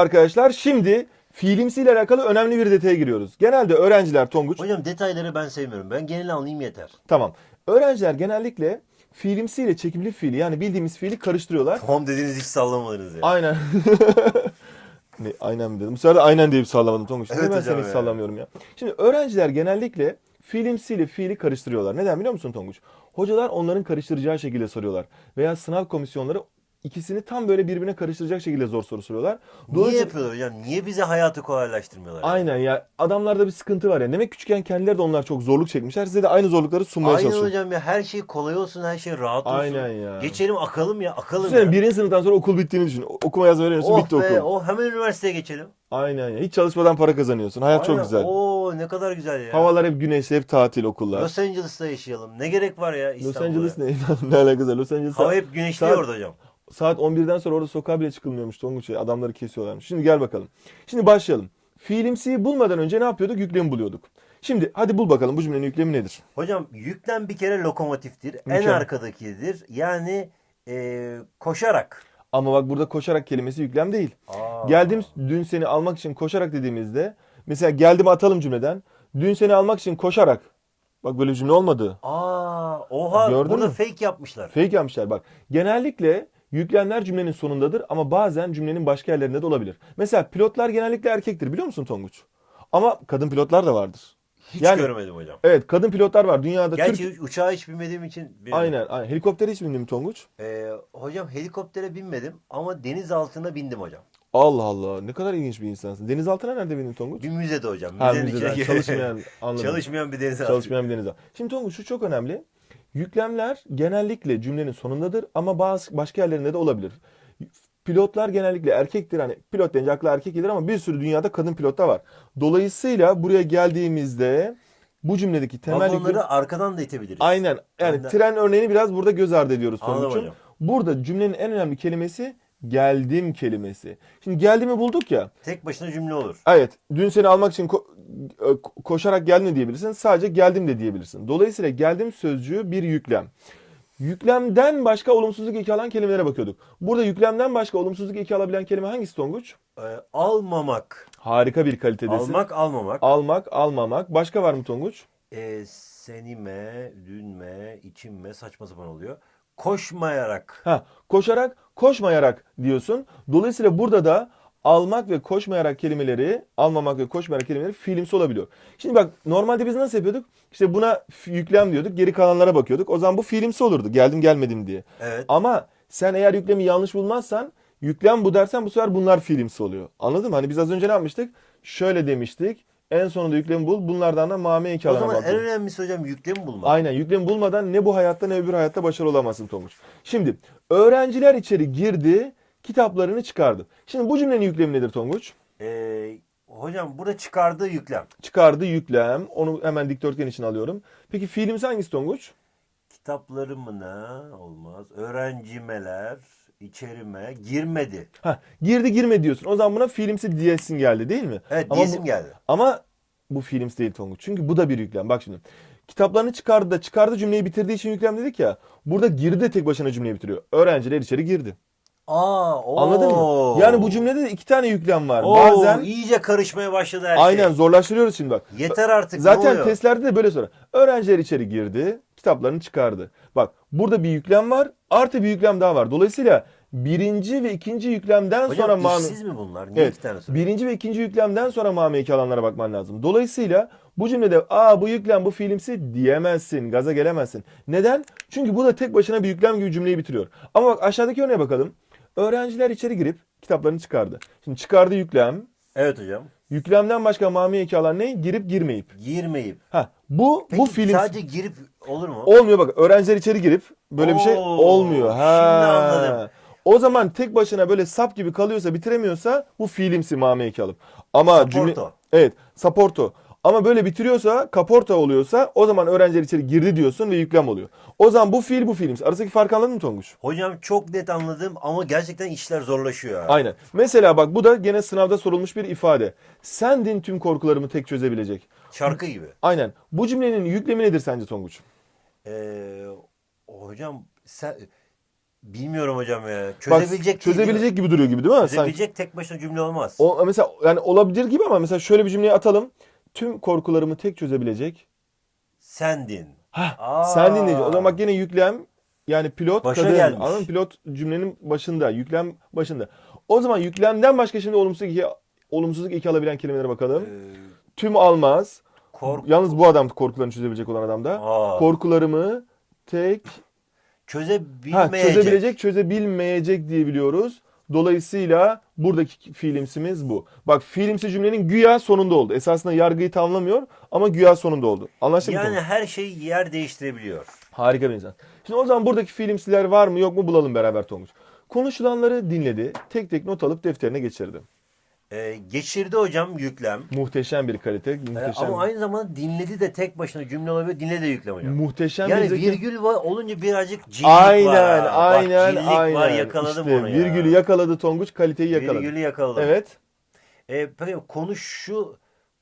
Arkadaşlar şimdi fiilimsiyle alakalı önemli bir detaya giriyoruz. Genelde öğrenciler Tonguç Hocam detayları ben sevmiyorum. Ben genel anlayayım yeter. tamam. Öğrenciler genellikle fiilimsiyle çekimli fiili yani bildiğimiz fiili karıştırıyorlar. Tamam dediğiniz hiç sallamadınız ya. Aynen. ne, aynen mi dedim? Bu sefer de aynen deyip sallamadım Tonguç. Evet ben seni hiç sallamıyorum ya. Şimdi öğrenciler genellikle fiilimsiyle fiili karıştırıyorlar. Neden biliyor musun Tonguç? Hocalar onların karıştıracağı şekilde soruyorlar. Veya sınav komisyonları ikisini tam böyle birbirine karıştıracak şekilde zor soru soruyorlar. Niye Dolayısıyla- yapıyorlar hocam? Niye bize hayatı kolaylaştırmıyorlar? Aynen ya adamlarda bir sıkıntı var ya. Demek küçükken kendileri de onlar çok zorluk çekmişler. Size de aynı zorlukları sunmaya Aynen çalışıyor. hocam ya her şey kolay olsun, her şey rahat olsun. Aynen ya. Geçelim akalım ya, akalım Düşünsene ya. birinci sınıftan sonra okul bittiğini düşün. Okuma yazma öğreniyorsun Oh bitti be, okul. oh hemen üniversiteye geçelim. Aynen ya. Hiç çalışmadan para kazanıyorsun. Hayat çok Aynen, güzel. Oo ne kadar güzel ya. Havalar hep güneşli, hep tatil okullar. Los Angeles'ta yaşayalım. Ne gerek var ya Los İstanbul'a? Angeles ne? ne alakası var? Los Angeles Hava hep güneşli orada hocam. Saat 11'den sonra orada sokağa bile çıkılmıyormuş Tonguç. ya. Adamları kesiyorlarmış. Şimdi gel bakalım. Şimdi başlayalım. Fiilimsiyi bulmadan önce ne yapıyorduk? Yüklemi buluyorduk. Şimdi hadi bul bakalım bu cümlenin yüklemi nedir? Hocam yüklem bir kere lokomotiftir. En Mükemmel. arkadakidir. Yani e, koşarak. Ama bak burada koşarak kelimesi yüklem değil. Aa. Geldim dün seni almak için koşarak dediğimizde mesela geldim atalım cümleden. Dün seni almak için koşarak. Bak böyle bir cümle olmadı. Aa, oha Gördün burada mü? fake yapmışlar. Fake yapmışlar bak. Genellikle yüklemler cümlenin sonundadır ama bazen cümlenin başka yerlerinde de olabilir. Mesela pilotlar genellikle erkektir biliyor musun Tonguç? Ama kadın pilotlar da vardır. Hiç Yani- görmedim hocam. Evet kadın pilotlar var dünyada. Gerçi Türk... uçağa hiç binmediğim için bir- Aynen, aynen. Helikoptere hiç bindin mi Tonguç? Ee, hocam helikoptere binmedim ama deniz altına bindim hocam. Allah Allah ne kadar ilginç bir insansın. Denizaltına nerede bindin Tonguç? Bir müzede hocam. Ha müzeden çalışmayan anladım. çalışmayan bir denizaltı. Çalışmayan bir denizaltı. Şimdi Tonguç şu çok önemli. Yüklemler genellikle cümlenin sonundadır ama bazı başka yerlerinde de olabilir. Pilotlar genellikle erkektir. Hani pilot deyince akla erkek gelir ama bir sürü dünyada kadın pilot da var. Dolayısıyla buraya geldiğimizde bu cümledeki temel. Vagonları arkadan da itebiliriz. Aynen. Yani Aynen. tren örneğini biraz burada göz ardı ediyoruz Tonguç'um. hocam. Burada cümlenin en önemli kelimesi geldim kelimesi. Şimdi geldimi bulduk ya. Tek başına cümle olur. Evet. Dün seni almak için ko- e, koşarak geldin de diyebilirsin. Sadece geldim de diyebilirsin. Dolayısıyla geldim sözcüğü bir yüklem. Yüklemden başka olumsuzluk eki alan kelimelere bakıyorduk. Burada yüklemden başka olumsuzluk eki alabilen kelime hangisi Tonguç? Ee, almamak. Harika bir kalitedesin. Almak almamak. Almak, almamak. Başka var mı Tonguç? Ee, senime, dünme, içinme saçma sapan oluyor. Koşmayarak. Ha, koşarak, koşmayarak diyorsun. Dolayısıyla burada da almak ve koşmayarak kelimeleri, almamak ve koşmayarak kelimeleri fiilimsi olabiliyor. Şimdi bak normalde biz nasıl yapıyorduk? İşte buna yüklem diyorduk, geri kalanlara bakıyorduk. O zaman bu fiilimsi olurdu. Geldim gelmedim diye. Evet. Ama sen eğer yüklemi yanlış bulmazsan, yüklem bu dersen bu sefer bunlar fiilimsi oluyor. Anladın mı? Hani biz az önce ne yapmıştık? Şöyle demiştik. En sonunda yüklemi bul. Bunlardan da mame iki O alana zaman en önemlisi hocam yüklemi bulmak. Aynen yüklemi bulmadan ne bu hayatta ne öbür hayatta başarılı olamazsın Tonguç. Şimdi öğrenciler içeri girdi, kitaplarını çıkardı. Şimdi bu cümlenin yüklemi nedir Tonguç? Ee, hocam burada çıkardığı yüklem. Çıkardı yüklem. Onu hemen dikdörtgen için alıyorum. Peki fiilimiz hangisi Tonguç? Kitaplarımına olmaz. Öğrencimeler, içerime girmedi. Ha, girdi girme diyorsun. O zaman buna fiilimsi diyesin geldi değil mi? Evet Ama diyesim bu- geldi. Ama bu fiilimsi değil Tonguç. Çünkü bu da bir yüklem. Bak şimdi. Kitaplarını çıkardı da çıkardı cümleyi bitirdiği için yüklem dedik ya. Burada girdi de tek başına cümleyi bitiriyor. Öğrenciler içeri girdi. Aa, oo. Anladın mı? Yani bu cümlede de iki tane yüklem var. Oo, Bazen iyice karışmaya başladı her şey. aynen zorlaştırıyoruz şimdi bak. Yeter artık Zaten testlerde de böyle sorar. Öğrenciler içeri girdi, kitaplarını çıkardı. Bak burada bir yüklem var, artı bir yüklem daha var. Dolayısıyla birinci ve ikinci yüklemden Hocam sonra mame... işsiz mi bunlar? Niye Evet, iki tane soruyor? birinci ve ikinci yüklemden sonra mame iki alanlara bakman lazım. Dolayısıyla bu cümlede aa bu yüklem bu fiilimsi diyemezsin, gaza gelemezsin. Neden? Çünkü bu da tek başına bir yüklem gibi cümleyi bitiriyor. Ama bak aşağıdaki örneğe bakalım. Öğrenciler içeri girip kitaplarını çıkardı. Şimdi çıkardı yüklem. Evet hocam. Yüklemden başka mame iki alan ne? Girip girmeyip. Girmeyip. Ha bu Peki bu film sadece girip olur mu? olmuyor bak öğrenciler içeri girip böyle bir şey Oo, olmuyor. Ha. şimdi anladım. O zaman tek başına böyle sap gibi kalıyorsa bitiremiyorsa bu fiilimsi mame iki alıp. Ama cümle Saporto. Evet, saporto. Ama böyle bitiriyorsa, kaporta oluyorsa o zaman öğrenciler içeri girdi diyorsun ve yüklem oluyor. O zaman bu fiil bu fiilimsi. Arasındaki farkı anladın mı Tonguç? Hocam çok net anladım ama gerçekten işler zorlaşıyor. Aynen. Mesela bak bu da gene sınavda sorulmuş bir ifade. Sendin tüm korkularımı tek çözebilecek. Şarkı gibi. Aynen. Bu cümlenin yüklemi nedir sence Tonguç? Ee, hocam sen Bilmiyorum hocam ya. Bak, Çözebilecek değil, çözebilecek gibi duruyor gibi değil mi? Sanki. Çözebilecek tek başına cümle olmaz. O mesela yani olabilir gibi ama mesela şöyle bir cümleyi atalım. Tüm korkularımı tek çözebilecek. Sendin. Hah, Aa. sen dinleyici. O zaman bak yine yüklem yani pilot Başa kadın. gelmiş. Anladın mı? Pilot cümlenin başında, yüklem başında. O zaman yüklemden başka şimdi olumsuzluk iki, olumsuzluk iki alabilen kelimelere bakalım. Ee, Tüm almaz. kork Yalnız bu adam korkularını çözebilecek olan adam da. Aa. Korkularımı tek ha, çözebilmeyecek. çözebilecek, çözebilmeyecek diyebiliyoruz. Dolayısıyla buradaki fiilimsimiz bu. Bak fiilimsi cümlenin güya sonunda oldu. Esasında yargıyı tamamlamıyor ama güya sonunda oldu. Anlaştık mı? Yani her şey yer değiştirebiliyor. Harika bir insan. Şimdi o zaman buradaki fiilimsiler var mı yok mu bulalım beraber Tonguç. Konuşulanları dinledi. Tek tek not alıp defterine geçirdi. Ee, geçirdi hocam yüklem. Muhteşem bir kalite. Ee, Muhteşem, ama aynı zamanda dinledi de tek başına cümle olabilir. Dinle de yüklem hocam. muhteşem bir Yani zeka. virgül var, olunca birazcık cillik Aynen, var. ha. aynen, Bak, aynen. var yakaladım işte, onu ya. Virgülü yakaladı Tonguç, kaliteyi yakaladı. Virgülü yakaladım. Evet. Ee, peki konuşu,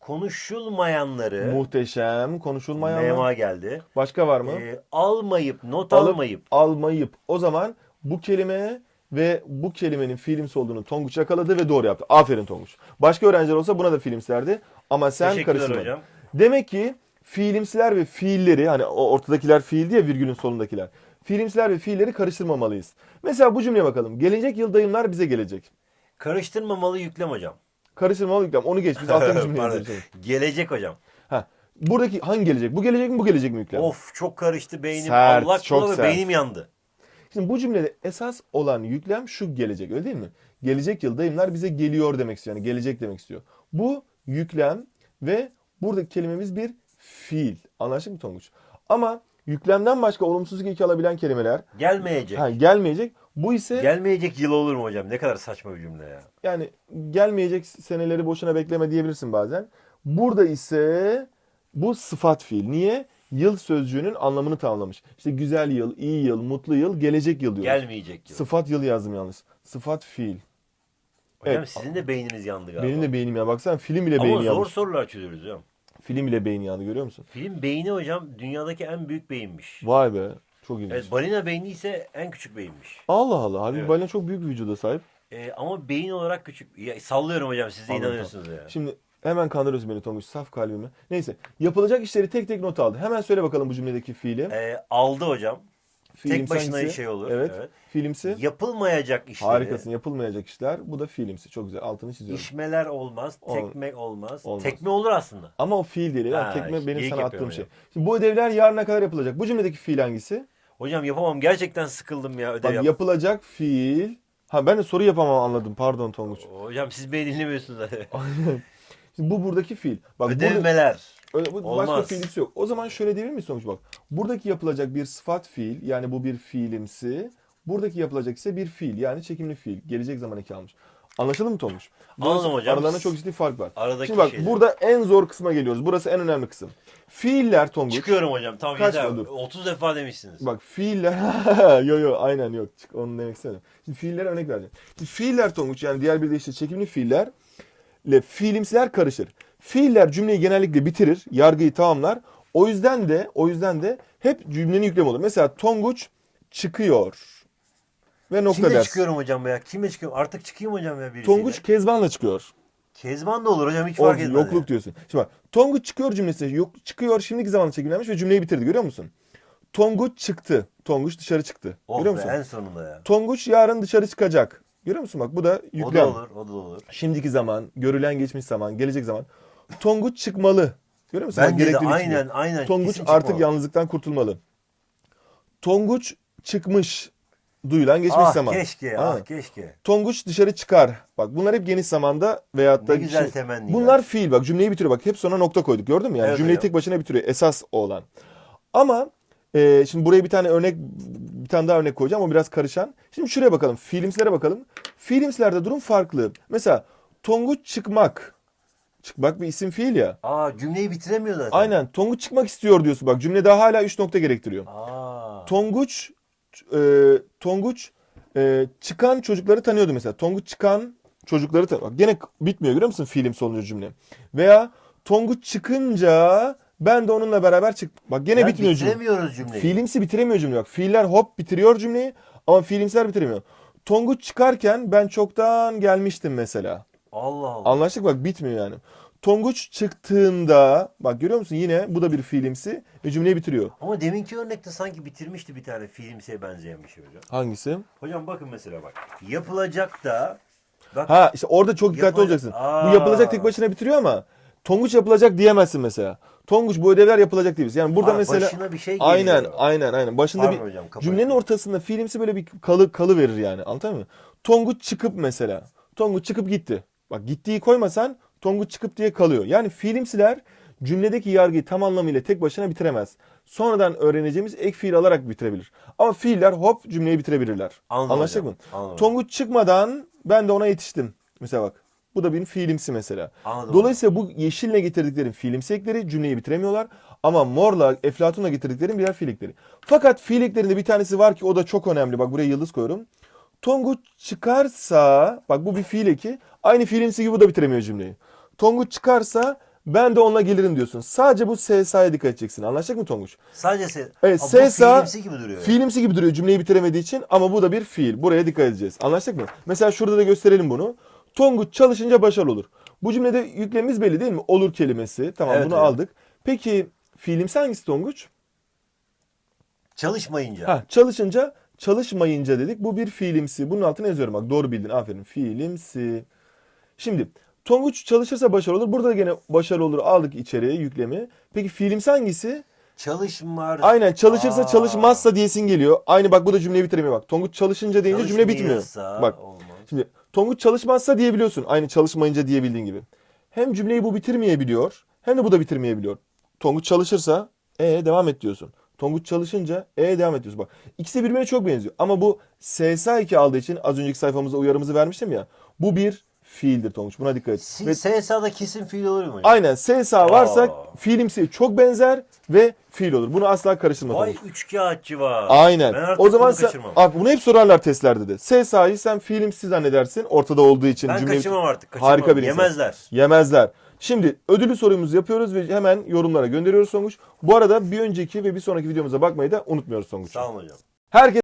konuşulmayanları Muhteşem. Konuşulmayan mema geldi. Başka var mı? Ee, almayıp, not Alıp- almayıp. Almayıp. O zaman bu kelime ve bu kelimenin fiilimsi olduğunu Tonguç yakaladı ve doğru yaptı. Aferin Tonguç. Başka öğrenciler olsa buna da fiilimslerdi. Ama sen karıştırmadın. hocam. Demek ki fiilimsiler ve fiilleri hani ortadakiler fiil diye virgülün sonundakiler. Fiilimsiler ve fiilleri karıştırmamalıyız. Mesela bu cümleye bakalım. Gelecek yıl dayımlar bize gelecek. Karıştırmamalı yüklem hocam. Karıştırmalı yüklem. Onu geç. Biz cümleyi yazalım. Gelecek hocam. Ha. Buradaki hangi gelecek? Bu gelecek mi bu gelecek mi yüklem? Of çok karıştı beynim. Sert, Allah çok ve sert. beynim yandı. Şimdi bu cümlede esas olan yüklem şu gelecek öyle değil mi? Gelecek yıl dayımlar bize geliyor demek istiyor. Yani gelecek demek istiyor. Bu yüklem ve buradaki kelimemiz bir fiil. Anlaştık mı Tonguç? Ama yüklemden başka olumsuzluk eki alabilen kelimeler Gelmeyecek. ha, gelmeyecek. Bu ise Gelmeyecek yıl olur mu hocam? Ne kadar saçma bir cümle ya. yani gelmeyecek seneleri boşuna bekleme diyebilirsin bazen. Burada ise bu sıfat fiil. Niye? Yıl sözcüğünün anlamını tamamlamış. İşte güzel yıl, iyi yıl, mutlu yıl, gelecek yıl diyor. Gelmeyecek yıl. Sıfat yıl yazdım yalnız. Sıfat fiil. Hocam Evet. sizin de beyniniz yandı galiba. Benim de beynim ya. Baksana film bile Ama beyni zor yanmış. sorular çözüyoruz hocam. Film bile beyni yandı görüyor musun? Film beyni hocam dünyadaki en büyük beyinmiş. Vay be. Çok ilginç. Evet, balina beyni ise en küçük beyinmiş. Allah Allah. Halbuki Evet. balina çok büyük bir vücuda sahip. Ee, ama beyin olarak küçük. Ya, sallıyorum hocam siz de Anladım, inanıyorsunuz ya. Şimdi hemen kandırıyorsun beni Tonguç. Saf kalbimi. Neyse. Yapılacak işleri tek tek not aldı. Hemen söyle bakalım bu cümledeki fiili. Ee, aldı hocam. Fiilimsi tek başına hangisi? şey olur. Evet. Evet. Fiilimsi. Yapılmayacak işleri. Harikasın. Yapılmayacak işler. Bu da fiilimsi. Çok güzel. Altını çiziyorum. İşmeler olmaz. Ol- Tekme olmaz. Olmaz. Tekme olur aslında. Ama o fiil değil. Yani Ha, tekme benim sana attığım şey. Şimdi bu ödevler yarına kadar yapılacak. Bu cümledeki fiil hangisi? Hocam yapamam. Gerçekten sıkıldım ya ödev Bak yap. yapılacak fiil. Ha ben de soru yapamam anladım. Pardon Tonguç. Hocam siz beni dinlemiyorsunuz zaten. Şimdi bu buradaki fiil. Bak burada, Ödevmeler. öyle- bu başka Olmaz. fiilimsi yok. O zaman şöyle diyebilir miyiz sonuç bak. Buradaki yapılacak bir sıfat fiil yani bu bir fiilimsi. Buradaki yapılacak ise bir fiil yani çekimli fiil. Gelecek zaman eki almış. Anlaşıldı mı Tonguç? Anladım hocam. Aralarında çok ciddi fark var. Aradaki Şimdi bak şeyler. burada en zor kısma geliyoruz. Burası en önemli kısım. Fiiller Tonguç. Çıkıyorum hocam. Tamam Kaç yeter. oldu? 30 defa demişsiniz. Bak fiiller yo yo aynen yok. Çık, onu demek istedim. Şimdi fiillere örnek vereceğim. Şimdi fiiller Tonguç yani diğer bir de işte çekimli fiiller ile fiilimsiler karışır. Fiiller cümleyi genellikle bitirir, yargıyı tamamlar. O yüzden de o yüzden de hep cümlenin yüklemi olur. Mesela Tonguç çıkıyor ve nokta Kimle ders. çıkıyorum hocam ya? Kimle çıkıyorum? Artık çıkayım hocam ya birisiyle. Tonguç Kezban'la çıkıyor. Kezban da olur hocam hiç fark etmez. yokluk diyorsun. Şimdi bak Tonguç çıkıyor cümlesi yok çıkıyor şimdiki zamanda çekimlenmiş ve cümleyi bitirdi görüyor musun? Tonguç çıktı. Tonguç dışarı çıktı. Oh görüyor be, musun? en sonunda ya. Tonguç yarın dışarı çıkacak. Görüyor musun bak bu da O yüklem. da olur, o da olur. Şimdiki zaman, görülen geçmiş zaman, gelecek zaman. Tonguç çıkmalı. Görüyor musun? Bak, Bence de gereklilik aynen çıkıyor. aynen. Tonguç artık çıkmalı. yalnızlıktan kurtulmalı. Tonguç çıkmış. Duyulan geçmiş ah, zaman. keşke, Ha. ah keşke. Tonguç dışarı çıkar. Bak bunlar hep geniş zamanda veyahut da Ne güzel temenniler. Bunlar fiil bak cümleyi bitiriyor. Bak hep sona nokta koyduk gördün mü? Yani Evet cümleyi hocam. tek başına bitiriyor. Esas o olan. Ama e, şimdi buraya bir tane örnek bir tane daha örnek koyacağım. O biraz karışan. Şimdi şuraya bakalım. Fiilimsilere bakalım. Fiilimsilerde durum farklı. Mesela Tonguç çıkmak. Çıkmak bir isim fiil ya. Aa cümleyi bitiremiyor zaten. Aynen. Tonguç çıkmak istiyor diyorsun. Bak cümle daha hala 3 nokta gerektiriyor. Aa. Tonguç e, Tonguç e, çıkan çocukları tanıyordu mesela. Tonguç çıkan çocukları tanıyor. Bak gene bitmiyor görüyor musun fiilim sonuncu cümle. Veya Tonguç çıkınca ben de onunla beraber çıktım. Bak gene Ya bitmiyor cümle. bitiremiyoruz cümleyi. Fiilimsi bitiremiyor cümle bak. Fiiller hop bitiriyor cümleyi Ama fiilimsiler bitiremiyor. Tonguç çıkarken ben çoktan gelmiştim mesela. Allah Allah. Anlaştık bak bitmiyor yani. Tonguç çıktığında bak görüyor musun yine bu da bir fiilimsi ve cümleyi bitiriyor. Ama deminki örnekte sanki bitirmişti bir tane filmsiye benzeyen bir şey hocam. Hangisi? Hocam bakın mesela bak. Yapılacak da bak Ha işte orada çok dikkatli olacaksın. Aa. Bu yapılacak tek başına bitiriyor ama Tonguç yapılacak diyemezsin mesela. Tonguç bu ödevler yapılacak diyoruz. Yani burada Aa, mesela başına bir şey geliyor. aynen aynen aynen başında Pardon bir hocam, kapat. cümlenin ortasında fiilimsi böyle bir kalı kalı verir yani. Anlatabiliyor muyum? Tonguç çıkıp mesela. Tonguç çıkıp gitti. Bak gittiği koymasan Tonguç çıkıp diye kalıyor. Yani fiilimsiler cümledeki yargıyı tam anlamıyla tek başına bitiremez. Sonradan öğreneceğimiz ek fiil alarak bitirebilir. Ama fiiller hop cümleyi bitirebilirler. Anladım Anlaştık hocam, mı? anladım. Tonguç çıkmadan ben de ona yetiştim. Mesela bak. Bu da benim fiilimsi mesela. Anladım Dolayısıyla bu yeşille getirdiklerim fiilimsi ekleri cümleyi bitiremiyorlar. Ama morla, eflatunla getirdiklerim birer fiil ekleri. Fakat fiil eklerinde bir tanesi var ki o da çok önemli. Bak buraya yıldız koyuyorum. Tonguç çıkarsa, bak bu bir fiil eki. Aynı fiilimsi gibi bu da bitiremiyor cümleyi. Tonguç çıkarsa ben de onunla gelirim diyorsun. Sadece bu SSA'ya dikkat edeceksin. Anlaştık mı Tonguç? Sadece se Evet, bu SSA filmsi gibi duruyor. yani. Fiilimsi gibi duruyor cümleyi bitiremediği için ama bu da bir fiil. Buraya dikkat edeceğiz. Anlaştık mı? Mesela şurada da gösterelim bunu. Tonguç çalışınca başarılı olur. Bu cümlede yüklemimiz belli değil mi? Olur kelimesi. Tamam Evet bunu hocam. aldık. Peki fiilimsi hangisi Tonguç? Çalışmayınca. Ha, çalışınca çalışmayınca dedik. Bu bir fiilimsi. Bunun altına yazıyorum bak. Doğru bildin. Aferin. Fiilimsi. Şimdi Tonguç çalışırsa başarılı olur. Burada da gene başarılı olur. Aldık içeriye yüklemi. Peki fiilimsi hangisi? Çalışmar. Aynen çalışırsa Aa. çalışmazsa diyesin geliyor. Aynı bak bu da cümleyi bitiremiyor bak. Tonguç çalışınca deyince cümle bitmiyor. Bak Olmaz. şimdi Tonguç çalışmazsa diyebiliyorsun. Aynı çalışmayınca diyebildiğin gibi. Hem cümleyi bu bitirmeyebiliyor hem de bu da bitirmeyebiliyor. Tonguç çalışırsa e devam et diyorsun. Tonguç çalışınca e devam et diyorsun. Bak ikisi birbirine çok benziyor. Ama bu SSA2 aldığı için az önceki sayfamızda uyarımızı vermiştim ya. Bu bir fiildir Tonguç. Buna dikkat et. Si- Ve SSA'da kesin fiil olur mu aynen SSA varsa Aa. fiilimsi çok benzer ve fiil olur. Bunu asla karıştırma Vay Tonguç. üçkağıtçı var. Aynen. O zaman sen kaçırmam. abi bunu hep sorarlar testlerde de. SSA'yı sen fiilimsi zannedersin ortada olduğu için ben cümleyi kaçırmam artık. Kaçırmam. Harika bir insan. Yemezler. Yemezler. Şimdi ödülü sorumuzu yapıyoruz ve hemen yorumlara gönderiyoruz Songuç. Bu arada bir önceki ve bir sonraki videomuza bakmayı da unutmuyoruz Songuç. Sağ olun hocam. Herkese